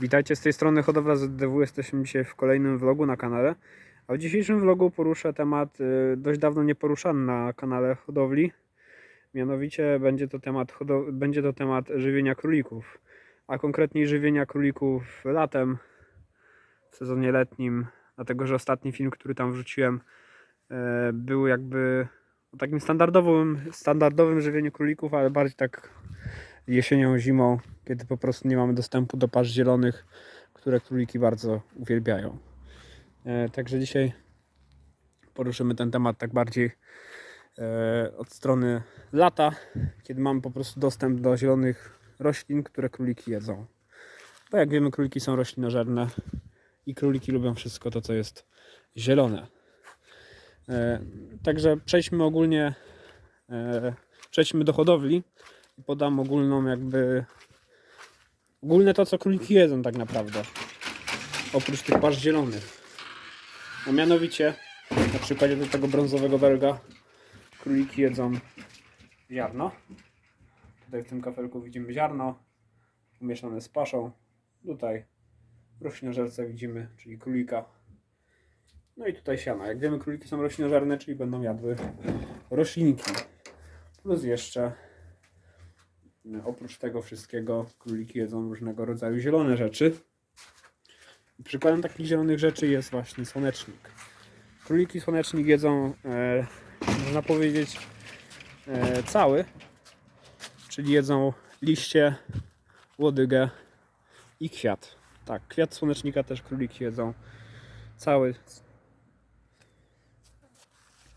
Witajcie z tej strony Hodowla ZDW. Jesteśmy dzisiaj w kolejnym vlogu na kanale. A w dzisiejszym vlogu poruszę temat y, dość dawno nieporuszany na kanale hodowli. Mianowicie będzie to temat, będzie to temat żywienia królików. A konkretniej żywienia królików latem, w sezonie letnim. Dlatego, że ostatni film, który tam wrzuciłem, e, był jakby o takim standardowym, standardowym żywieniu królików, ale bardziej tak jesienią, zimą, kiedy po prostu nie mamy dostępu do pasz zielonych, które króliki bardzo uwielbiają. E, także dzisiaj poruszymy ten temat tak bardziej e, od strony lata, kiedy mamy po prostu dostęp do zielonych roślin, które króliki jedzą. Bo jak wiemy, króliki są roślinożerne i króliki lubią wszystko to, co jest zielone. E, także przejdźmy ogólnie, przejdźmy do hodowli podam ogólną jakby ogólne to co króliki jedzą tak naprawdę. Oprócz tych pasz zielonych. A mianowicie na przykładzie do tego brązowego belga króliki jedzą ziarno. Tutaj w tym kafelku widzimy ziarno pomieszane z paszą. Tutaj roślinożerce widzimy czyli królika. No i tutaj siana. Jak wiemy króliki są roślinożerne czyli będą jadły roślinki. Plus jeszcze Oprócz tego wszystkiego króliki jedzą różnego rodzaju zielone rzeczy. Przykładem takich zielonych rzeczy jest właśnie słonecznik. Króliki słonecznik jedzą, e, można powiedzieć, e, cały, czyli jedzą liście, łodygę i kwiat. Tak, kwiat słonecznika też króliki jedzą cały.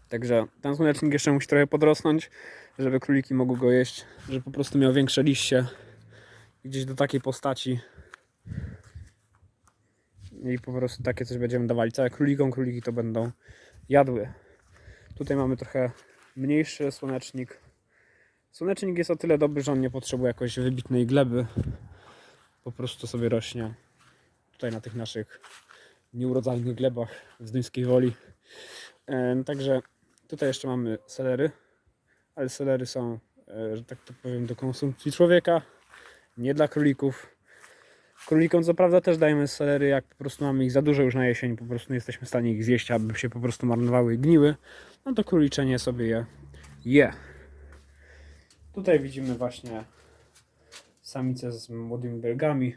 Także ten słonecznik jeszcze musi trochę podrosnąć, żeby króliki mogły go jeść, żeby po prostu miał większe liście gdzieś do takiej postaci i po prostu takie coś będziemy dawali. Całe królikom, króliki to będą jadły. Tutaj mamy trochę mniejszy słonecznik. Słonecznik jest o tyle dobry, że on nie potrzebuje jakoś wybitnej gleby. Po prostu sobie rośnie tutaj na tych naszych nieurodzajnych glebach z Duńskiej Woli. E, Także tutaj jeszcze mamy selery ale selery są, e, że tak to powiem, do konsumpcji człowieka, nie dla królików. Królikom co prawda też dajemy selery, jak po prostu mamy ich za dużo już na jesień, po prostu nie jesteśmy w stanie ich zjeść, aby się po prostu marnowały i gniły, no to króliczenie sobie je je. Tutaj widzimy właśnie samice z młodymi belgami.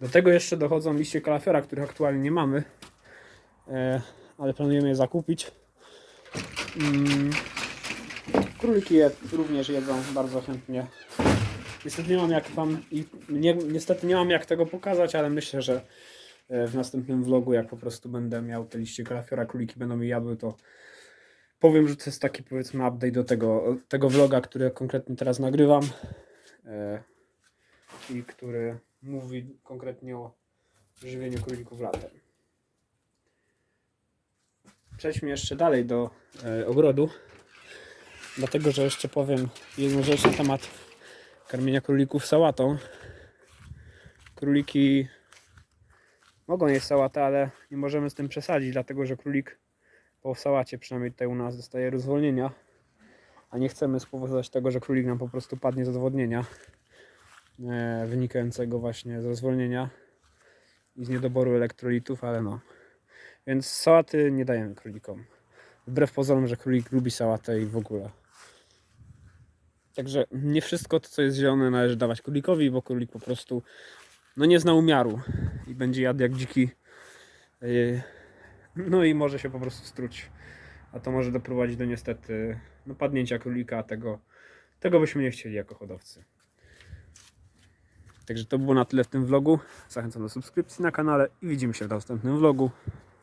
Do tego jeszcze dochodzą liście kalafiora, których aktualnie nie mamy, e, ale planujemy je zakupić. Mm, Króliki je również jedzą bardzo chętnie. Niestety nie mam jak wam nie, niestety nie mam jak tego pokazać, ale myślę, że e, w następnym vlogu, jak po prostu będę miał te liście kalafiora, króliki będą je jadły, to powiem, że to jest taki powiedzmy update do tego, tego vloga, który konkretnie teraz nagrywam e, i który mówi konkretnie o żywieniu królików latem. Przejdźmy jeszcze dalej do e, ogrodu. Dlatego, że jeszcze powiem jedną rzecz na temat karmienia królików sałatą. Króliki mogą jeść sałatę, ale nie możemy z tym przesadzić, dlatego że królik po sałacie, przynajmniej tutaj u nas, dostaje rozwolnienia. A nie chcemy spowodować tego, że królik nam po prostu padnie z odwodnienia e, wynikającego właśnie z rozwolnienia i z niedoboru elektrolitów, ale no, więc sałaty nie dajemy królikom. Wbrew pozorom, że królik lubi sałatę i w ogóle. Także nie wszystko to, co jest zielone, należy dawać królikowi, bo królik po prostu no nie zna umiaru i będzie jadł jak dziki. Yy, No i może się po prostu struć. A to może doprowadzić do niestety no, padnięcia królika, a tego, tego byśmy nie chcieli jako hodowcy. Także to było na tyle w tym vlogu. Zachęcam do subskrypcji na kanale i widzimy się w następnym vlogu.